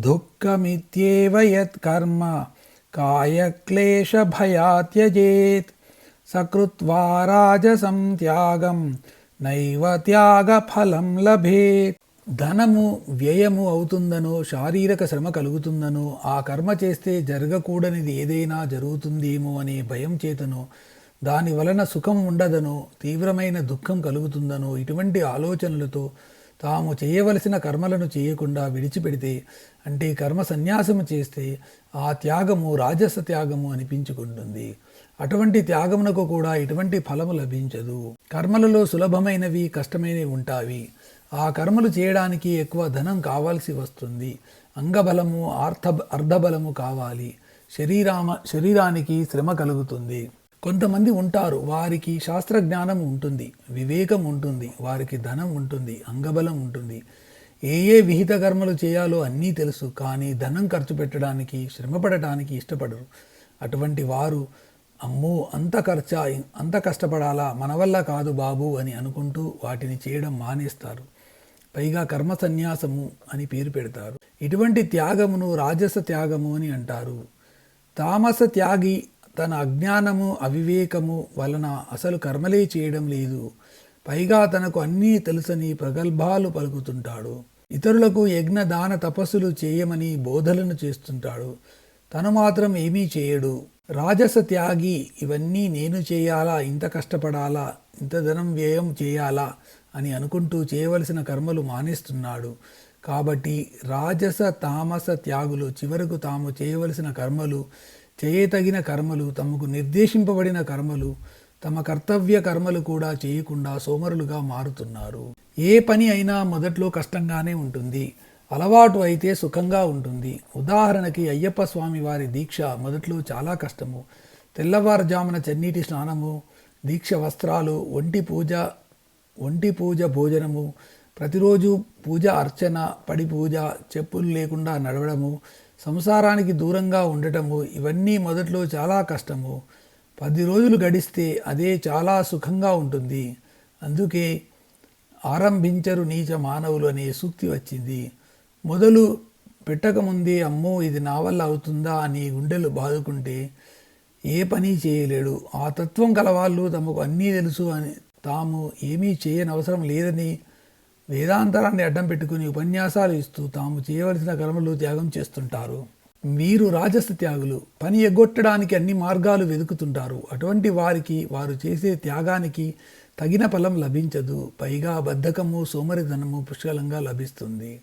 దుఃఖమిత్యేవ యత్ కర్మ కాయక్లేశభయా త్యజేత్ సకృత్వా రాజసం త్యాగం నైవ త్యాగఫలం లభేత్ ధనము వ్యయము అవుతుందనో శారీరక శ్రమ కలుగుతుందనో ఆ కర్మ చేస్తే జరగకూడనిది ఏదైనా జరుగుతుందేమో అనే భయం చేతనో దాని వలన సుఖం ఉండదనో తీవ్రమైన దుఃఖం కలుగుతుందనో ఇటువంటి ఆలోచనలతో తాము చేయవలసిన కర్మలను చేయకుండా విడిచిపెడితే అంటే కర్మ సన్యాసము చేస్తే ఆ త్యాగము రాజస త్యాగము అనిపించుకుంటుంది. అటువంటి త్యాగమునకు కూడా ఎటువంటి ఫలము లభించదు. కర్మలలో సులభమైనవి కష్టమైనవి ఉంటాయి. ఆ కర్మలు చేయడానికి ఎక్కువ ధనం కావాల్సి వస్తుంది. అంగబలము అర్థ అర్ధబలము కావాలి. శరీరామ శరీరానికి శ్రమ కలుగుతుంది. కొంతమంది ఉంటారు వారికి శాస్త్రజ్ఞానం ఉంటుంది వివేకం ఉంటుంది వారికి ధనం ఉంటుంది అంగబలం ఉంటుంది. ఏ ఏ విహిత కర్మలు చేయాలో అన్నీ తెలుసు కానీ ధనం ఖర్చు పెట్టడానికి శ్రమపడటానికి ఇష్టపడరు. అటువంటి వారు అమ్మో అంత ఖర్చా అంత కష్టపడాలా? మన వల్ల కాదు బాబు అని అనుకుంటూ వాటిని చేయడం మానేస్తారు. పైగా కర్మ సన్యాసము అని పేరు పెడతారు. ఇటువంటి త్యాగమును రాజస త్యాగము అని అంటారు. తామస త్యాగి తన అజ్ఞానము అవివేకము వలన అసలు కర్మలే చేయడం లేదు. పైగా తనకు అన్నీ తెలుసని ప్రగల్భాలు పలుకుతుంటాడు. ఇతరులకు యజ్ఞ దాన తపస్సులు చేయమని బోధలను చేస్తుంటాడు. తను మాత్రం ఏమీ చేయడు. రాజస త్యాగి ఇవన్నీ నేను చేయాలా? ఇంత కష్టపడాలా? ఇంత ధనం వ్యయం చేయాలా? అని అనుకుంటూ చేయవలసిన కర్మలు మానేస్తున్నాడు. కాబట్టి రాజస తామస త్యాగులు చివరకు తాము చేయవలసిన కర్మలు చేయతగిన కర్మలు తమకు నిర్దేశింపబడిన కర్మలు తమ కర్తవ్య కర్మలు కూడా చేయకుండా సోమరులుగా మారుతున్నారు. ఏ పని అయినా మొదట్లో కష్టంగానే ఉంటుంది. అలవాటు అయితే సుఖంగా ఉంటుంది. ఉదాహరణకి అయ్యప్ప స్వామి వారి దీక్ష మొదట్లో చాలా కష్టము. తెల్లవారుజామున చన్నీటి స్నానము దీక్ష వస్త్రాలు ఒంటి పూజ ఒంటి పూజ భోజనము ప్రతిరోజు పూజ అర్చన పడి పూజ చెప్పులు లేకుండా నడవడము సంసారానికి దూరంగా ఉండటము ఇవన్నీ మొదట్లో చాలా కష్టము. పది రోజులు గడిస్తే అదే చాలా సుఖంగా ఉంటుంది. అందుకే ఆరంభించరు నీచ మానవులు అనే సూక్తి వచ్చింది. మొదలు పెట్టకముందే అమ్మో ఇది నా వల్ల అవుతుందా అని గుండెలు బాదుకుంటే ఏ పని చేయలేడు. ఆ తత్వం కలవాళ్ళు తమకు అన్నీ తెలుసు అని తాము ఏమీ చేయనవసరం లేదని వేదాంతరాన్ని అడ్డం పెట్టుకుని ఉపన్యాసాలు ఇస్తూ తాము చేయవలసిన కర్మలు త్యాగం చేస్తుంటారు. మీరు రాజస త్యాగులు పని ఎగ్గొట్టడానికి అన్ని మార్గాలు వెతుకుతుంటారు. అటువంటి వారికి వారు చేసే త్యాగానికి తగిన ఫలం లభించదు. పైగా బద్ధకము సోమరిధనము పుష్కలంగా లభిస్తుంది.